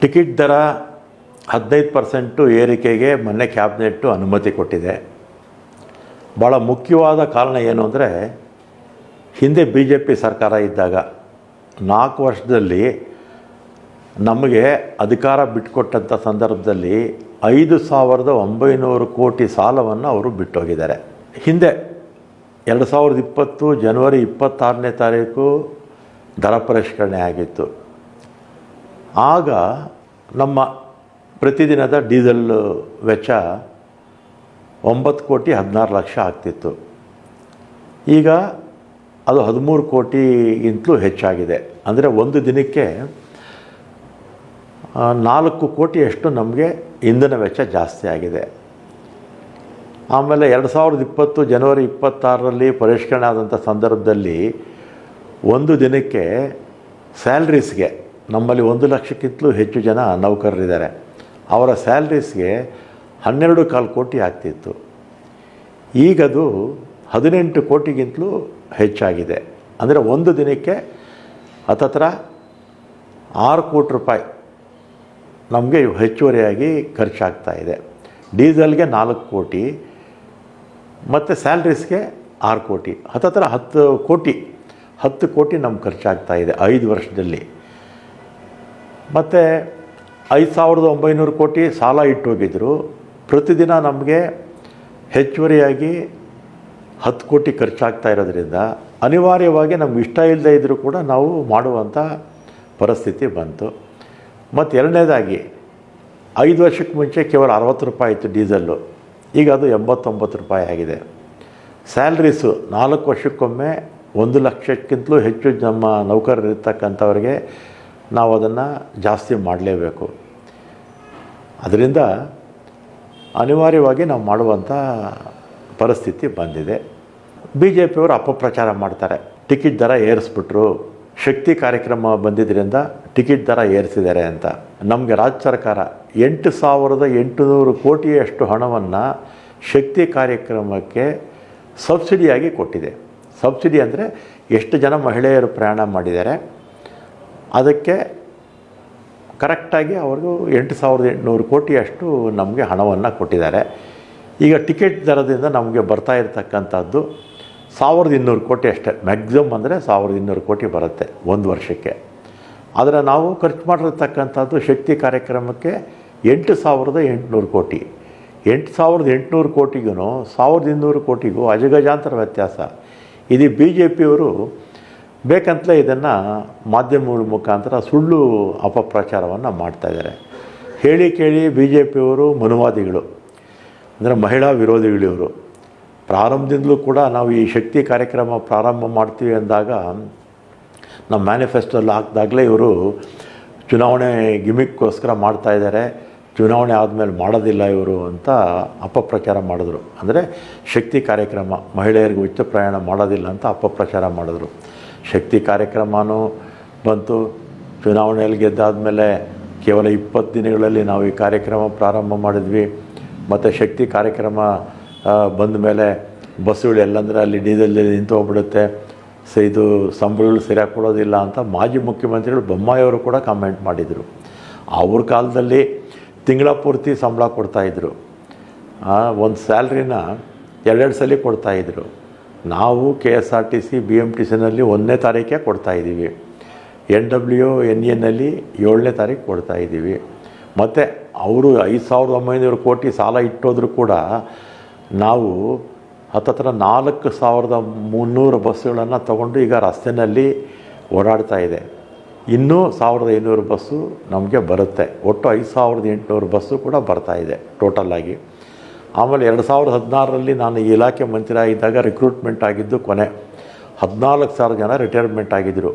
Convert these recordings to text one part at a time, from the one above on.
Ticket ದರ ಹದಿನೈದು percent ಏರಿಕೆಗೆ ಮೊನ್ನೆ ಕ್ಯಾಬಿನೆಟ್ಟು ಅನುಮತಿ ಕೊಟ್ಟಿದೆ. ಭಾಳ ಮುಖ್ಯವಾದ ಕಾರಣ ಏನು ಅಂದರೆ, ಹಿಂದೆ ಬಿ ಜೆ ಪಿ ಸರ್ಕಾರ ಇದ್ದಾಗ ನಾಲ್ಕು ವರ್ಷದಲ್ಲಿ ನಮಗೆ ಅಧಿಕಾರ ಬಿಟ್ಟುಕೊಟ್ಟಂಥ ಸಂದರ್ಭದಲ್ಲಿ ಐದು ಸಾವಿರದ ಒಂಬೈನೂರು ಕೋಟಿ ಸಾಲವನ್ನು ಅವರು ಬಿಟ್ಟೋಗಿದ್ದಾರೆ. ಹಿಂದೆ ಎರಡು ಸಾವಿರದ ಇಪ್ಪತ್ತು ಜನವರಿ ಇಪ್ಪತ್ತಾರನೇ ತಾರೀಕು ದರ ಪರಿಷ್ಕರಣೆ ಆಗಿತ್ತು. ಆಗ ನಮ್ಮ ಪ್ರತಿದಿನದ ಡೀಸೆಲ್ ವೆಚ್ಚ ಒಂಬತ್ತು ಕೋಟಿ ಹದಿನಾರು ಲಕ್ಷ ಆಗ್ತಿತ್ತು. ಈಗ ಅದು ಹದಿಮೂರು ಕೋಟಿಗಿಂತಲೂ ಹೆಚ್ಚಾಗಿದೆ. ಅಂದರೆ ಒಂದು ದಿನಕ್ಕೆ ನಾಲ್ಕು ಕೋಟಿಯಷ್ಟು ನಮಗೆ ಇಂಧನ ವೆಚ್ಚ ಜಾಸ್ತಿ ಆಗಿದೆ. ಆಮೇಲೆ ಎರಡು ಸಾವಿರದ ಇಪ್ಪತ್ತು ಜನವರಿ ಇಪ್ಪತ್ತಾರರಲ್ಲಿ ಪರಿಷ್ಕರಣೆ ಆದಂಥ ಸಂದರ್ಭದಲ್ಲಿ ಒಂದು ದಿನಕ್ಕೆ ಸ್ಯಾಲ್ರೀಸ್ಗೆ ನಮ್ಮಲ್ಲಿ ಒಂದು ಲಕ್ಷಕ್ಕಿಂತಲೂ ಹೆಚ್ಚು ಜನ ನೌಕರರಿದ್ದಾರೆ. ಅವರ ಸ್ಯಾಲ್ರೀಸ್ಗೆ ಹನ್ನೆರಡು ಕಾಲು ಕೋಟಿ ಆಗ್ತಿತ್ತು. ಈಗದು ಹದಿನೆಂಟು ಕೋಟಿಗಿಂತಲೂ ಹೆಚ್ಚಾಗಿದೆ. ಅಂದರೆ ಒಂದು ದಿನಕ್ಕೆ ಹತ್ತತ್ರ ಆರು ಕೋಟಿ ರೂಪಾಯಿ ನಮಗೆ ಹೆಚ್ಚುವರಿಯಾಗಿ ಖರ್ಚಾಗ್ತಾ ಇದೆ. ಡೀಸೆಲ್ಗೆ ನಾಲ್ಕು ಕೋಟಿ, ಮತ್ತು ಸ್ಯಾಲ್ರೀಸ್ಗೆ ಆರು ಕೋಟಿ, ಹತ್ತತ್ರ ಹತ್ತು ಕೋಟಿ ಹತ್ತು ಕೋಟಿ ನಮ್ಗೆ ಖರ್ಚಾಗ್ತಾ ಇದೆ ಐದು ವರ್ಷದಲ್ಲಿ. ಮತ್ತು ಐದು ಸಾವಿರದ ಒಂಬೈನೂರು ಕೋಟಿ ಸಾಲ ಇಟ್ಟೋಗಿದ್ರು. ಪ್ರತಿದಿನ ನಮಗೆ ಹೆಚ್ಚುವರಿಯಾಗಿ ಹತ್ತು ಕೋಟಿ ಖರ್ಚಾಗ್ತಾ ಇರೋದ್ರಿಂದ ಅನಿವಾರ್ಯವಾಗಿ ನಮ್ಗೆ ಇಷ್ಟ ಇಲ್ಲದೆ ಇದ್ದರೂ ಕೂಡ ನಾವು ಮಾಡುವಂಥ ಪರಿಸ್ಥಿತಿ ಬಂತು. ಮತ್ತು ಎರಡನೇದಾಗಿ ಐದು ವರ್ಷಕ್ಕೆ ಮುಂಚೆ ಕೇವಲ ಅರವತ್ತು ರೂಪಾಯಿ ಇತ್ತು ಡೀಸೆಲ್ಲು. ಈಗ ಅದು ಎಂಬತ್ತೊಂಬತ್ತು ರೂಪಾಯಿ ಆಗಿದೆ. ಸ್ಯಾಲ್ರೀಸು ನಾಲ್ಕು ವರ್ಷಕ್ಕೊಮ್ಮೆ ಒಂದು ಲಕ್ಷಕ್ಕಿಂತಲೂ ಹೆಚ್ಚು ನಮ್ಮ ನೌಕರರಿರ್ತಕ್ಕಂಥವ್ರಿಗೆ ನಾವು ಅದನ್ನು ಜಾಸ್ತಿ ಮಾಡಲೇಬೇಕು. ಅದರಿಂದ ಅನಿವಾರ್ಯವಾಗಿ ನಾವು ಮಾಡುವಂಥ ಪರಿಸ್ಥಿತಿ ಬಂದಿದೆ. ಬಿ ಜೆ ಪಿಯವರು ಅಪಪ್ರಚಾರ ಮಾಡ್ತಾರೆ. ಟಿಕೆಟ್ ದರ ಏರಿಸ್ಬಿಟ್ರು. ಶಕ್ತಿ ಕಾರ್ಯಕ್ರಮ ಬಂದಿದ್ದರಿಂದ ಟಿಕೆಟ್ ದರ ಏರಿಸಿದ್ದಾರೆ ಅಂತ. ನಮಗೆ ರಾಜ್ಯ ಸರ್ಕಾರ ಎಂಟು ಸಾವಿರದ ಎಂಟುನೂರು ಕೋಟಿಯಷ್ಟು ಹಣವನ್ನು ಶಕ್ತಿ ಕಾರ್ಯಕ್ರಮಕ್ಕೆ ಸಬ್ಸಿಡಿಯಾಗಿ ಕೊಟ್ಟಿದೆ. ಸಬ್ಸಿಡಿ ಅಂದರೆ ಎಷ್ಟು ಜನ ಮಹಿಳೆಯರು ಪ್ರಯಾಣ ಮಾಡಿದ್ದಾರೆ? ಅದಕ್ಕೆ ಕರೆಕ್ಟಾಗಿ ಅವರು ಎಂಟು ಸಾವಿರದ ಎಂಟುನೂರು ಕೋಟಿಯಷ್ಟು ನಮಗೆ ಹಣವನ್ನು ಕೊಟ್ಟಿದ್ದಾರೆ. ಈಗ ಟಿಕೆಟ್ ದರದಿಂದ ನಮಗೆ ಬರ್ತಾ ಇರತಕ್ಕಂಥದ್ದು ಸಾವಿರದ ಇನ್ನೂರು ಕೋಟಿ ಅಷ್ಟೇ. ಮ್ಯಾಕ್ಸಿಮಮ್ ಅಂದರೆ ಸಾವಿರದ ಇನ್ನೂರು ಕೋಟಿ ಬರುತ್ತೆ ಒಂದು ವರ್ಷಕ್ಕೆ. ಆದರೆ ನಾವು ಖರ್ಚು ಮಾಡಿರ್ತಕ್ಕಂಥದ್ದು ಶಕ್ತಿ ಕಾರ್ಯಕ್ರಮಕ್ಕೆ ಎಂಟು ಸಾವಿರದ ಎಂಟುನೂರು ಕೋಟಿ. ಎಂಟು ಸಾವಿರದ ಎಂಟುನೂರು ಕೋಟಿಗೂ ಸಾವಿರದ ಇನ್ನೂರು ಕೋಟಿಗೂ ಅಜಗಜಾಂತರ ವ್ಯತ್ಯಾಸ. ಇದು ಬಿ ಜೆ ಪಿಯವರು ಬೇಕಂತಲೇ ಇದನ್ನು ಮಾಧ್ಯಮಗಳ ಮುಖಾಂತರ ಸುಳ್ಳು ಅಪಪ್ರಚಾರವನ್ನು ಮಾಡ್ತಾಯಿದ್ದಾರೆ ಹೇಳಿ ಕೇಳಿ ಬಿ ಜೆ ಪಿಯವರು ಮನುವಾದಿಗಳು, ಅಂದರೆ ಮಹಿಳಾ ವಿರೋಧಿಗಳಿವರು. ಪ್ರಾರಂಭದಿಂದಲೂ ಕೂಡ ನಾವು ಈ ಶಕ್ತಿ ಕಾರ್ಯಕ್ರಮ ಪ್ರಾರಂಭ ಮಾಡ್ತೀವಿ ಅಂದಾಗ ನಮ್ಮ ಮ್ಯಾನಿಫೆಸ್ಟೋಲ್ಲಿ ಹಾಕಿದಾಗಲೇ ಇವರು ಚುನಾವಣೆ ಗಿಮಿಕ್ಕೋಸ್ಕರ ಮಾಡ್ತಾಯಿದ್ದಾರೆ ಚುನಾವಣೆ ಆದಮೇಲೆ ಮಾಡೋದಿಲ್ಲ ಇವರು ಅಂತ ಅಪಪ್ರಚಾರ ಮಾಡಿದ್ರು. ಅಂದರೆ ಶಕ್ತಿ ಕಾರ್ಯಕ್ರಮ ಮಹಿಳೆಯರಿಗೆ ಉಚಿತ ಪ್ರಯಾಣ ಮಾಡೋದಿಲ್ಲ ಅಂತ ಅಪಪ್ರಚಾರ ಮಾಡಿದ್ರು. ಶಕ್ತಿ ಕಾರ್ಯಕ್ರಮವೂ ಬಂತು. ಚುನಾವಣೆಯಲ್ಲಿ ಗೆದ್ದಾದಮೇಲೆ ಕೇವಲ ಇಪ್ಪತ್ತು ದಿನಗಳಲ್ಲಿ ನಾವು ಈ ಕಾರ್ಯಕ್ರಮ ಪ್ರಾರಂಭ ಮಾಡಿದ್ವಿ. ಮತ್ತು ಶಕ್ತಿ ಕಾರ್ಯಕ್ರಮ ಬಂದ ಮೇಲೆ ಬಸ್ಸುಗಳು ಎಲ್ಲಂದರೆ ಅಲ್ಲಿ ಡೀಸೆಲ್ ನಿಂತು ಹೋಗ್ಬಿಡುತ್ತೆ. ಸೊ ಇದು ಸಂಬಳಗಳು ಸರಿಯಾಗಿ ಕೊಡೋದಿಲ್ಲ ಅಂತ ಮಾಜಿ ಮುಖ್ಯಮಂತ್ರಿಗಳು ಬೊಮ್ಮಾಯಿಯವರು ಕೂಡ ಕಮೆಂಟ್ ಮಾಡಿದರು. ಅವ್ರ ಕಾಲದಲ್ಲಿ ತಿಂಗಳ ಪೂರ್ತಿ ಸಂಬಳ ಕೊಡ್ತಾಯಿದ್ರು ಒಂದು ಸ್ಯಾಲ್ರಿನ ಎರಡೆರಡು ಸಲ ಕೊಡ್ತಾಯಿದ್ರು ನಾವು K S R T C B M T ಸಿನಲ್ಲಿ ಒಂದನೇ ತಾರೀಕೆ ಕೊಡ್ತಾಯಿದ್ದೀವಿ ಎನ್ ಡಬ್ಲ್ಯೂ, ಎನ್ ಎನಲ್ಲಿ ಏಳನೇ ತಾರೀಕು ಕೊಡ್ತಾಯಿದ್ದೀವಿ ಮತ್ತು ಅವರು ಐದು ಸಾವಿರದ ಒಂಬೈನೂರು ಕೋಟಿ ಸಾಲ ಇಟ್ಟೋದ್ರೂ ಕೂಡ ನಾವು ಹತ್ತತ್ರ ನಾಲ್ಕು ಸಾವಿರದ ಮುನ್ನೂರು ಬಸ್ಸುಗಳನ್ನು ತಗೊಂಡು ಈಗ ರಸ್ತೆಯಲ್ಲಿ ಓಡಾಡ್ತಾ ಇದೆ. ಇನ್ನೂ ಸಾವಿರದ ಐನೂರು ಬಸ್ಸು ನಮಗೆ ಬರುತ್ತೆ. ಒಟ್ಟು ಐದು ಸಾವಿರದ ಎಂಟುನೂರು ಬಸ್ಸು ಕೂಡ ಬರ್ತಾಯಿದೆ ಟೋಟಲ್ಲಾಗಿ ಆಮೇಲೆ ಎರಡು ಸಾವಿರದ ಹದಿನಾರರಲ್ಲಿ ನಾನು ಈ ಇಲಾಖೆ ಮಂತ್ರಿ ಆಗಿದ್ದಾಗ ರಿಕ್ರೂಟ್ಮೆಂಟ್ ಆಗಿದ್ದು ಕೊನೆ. ಹದಿನಾಲ್ಕು ಸಾವಿರ ಜನ ರಿಟೈರ್ಮೆಂಟ್ ಆಗಿದ್ದರು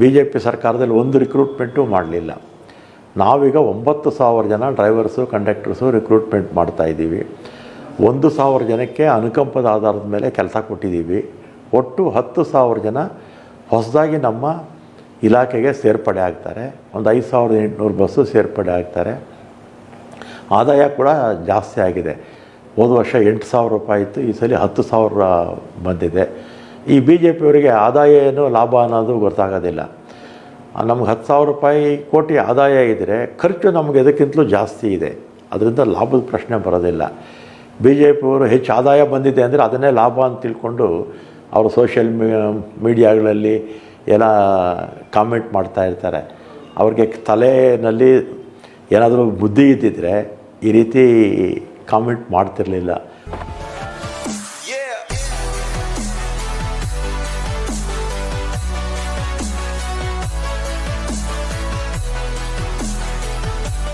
ಬಿ ಜೆ ಪಿ ಸರ್ಕಾರದಲ್ಲಿ ಒಂದು ರಿಕ್ರೂಟ್ಮೆಂಟು ಮಾಡಲಿಲ್ಲ. ನಾವೀಗ ಒಂಬತ್ತು ಸಾವಿರ ಜನ ಡ್ರೈವರ್ಸು ಕಂಡಕ್ಟರ್ಸು ರಿಕ್ರೂಟ್ಮೆಂಟ್ ಮಾಡ್ತಾಯಿದ್ದೀವಿ ಒಂದು ಸಾವಿರ ಜನಕ್ಕೆ ಅನುಕಂಪದ ಆಧಾರದ ಮೇಲೆ ಕೆಲಸ ಕೊಟ್ಟಿದ್ದೀವಿ. ಒಟ್ಟು ಹತ್ತು ಸಾವಿರ ಜನ ಹೊಸದಾಗಿ ನಮ್ಮ ಇಲಾಖೆಗೆ ಸೇರ್ಪಡೆ ಆಗ್ತಾರೆ. ಒಂದು ಐದು ಸಾವಿರದ ಎಂಟುನೂರು ಬಸ್ಸು ಸೇರ್ಪಡೆ ಆಗ್ತಾರೆ. ಆದಾಯ ಕೂಡ ಜಾಸ್ತಿ ಆಗಿದೆ. ಹೋದ ವರ್ಷ ಎಂಟು ಸಾವಿರ ರೂಪಾಯಿ ಇತ್ತು, ಈ ಸಲ ಹತ್ತು ಸಾವಿರ ಬಂದಿದೆ. ಈ ಬಿ ಜೆ ಪಿಯವರಿಗೆ ಆದಾಯ ಏನು, ಲಾಭ ಅನ್ನೋದು ಗೊತ್ತಾಗೋದಿಲ್ಲ. ನಮ್ಗೆ ಹತ್ತು ಸಾವಿರ ರೂಪಾಯಿ ಕೋಟಿ ಆದಾಯ ಇದ್ದರೆ ಖರ್ಚು ನಮಗೆ ಇದಕ್ಕಿಂತಲೂ ಜಾಸ್ತಿ ಇದೆ. ಅದರಿಂದ ಲಾಭದ ಪ್ರಶ್ನೆ ಬರೋದಿಲ್ಲ. ಬಿ ಜೆ ಪಿಯವರು ಹೆಚ್ಚು ಆದಾಯ ಬಂದಿದೆ ಅಂದರೆ ಅದನ್ನೇ ಲಾಭ ಅಂತ ತಿಳ್ಕೊಂಡು ಅವರು ಸೋಷಿಯಲ್ ಮೀಡಿಯಾಗಳಲ್ಲಿ ಎಲ್ಲ ಕಾಮೆಂಟ್ ಮಾಡ್ತಾ ಇರ್ತಾರೆ. ಅವ್ರಿಗೆ ತಲೆಯಲ್ಲಿ ಏನಾದರೂ ಬುದ್ಧಿ ಇದ್ದಿದ್ದರೆ ಈ ರೀತಿ ಕಾಮೆಂಟ್ ಮಾಡ್ತಿರಲಿಲ್ಲ.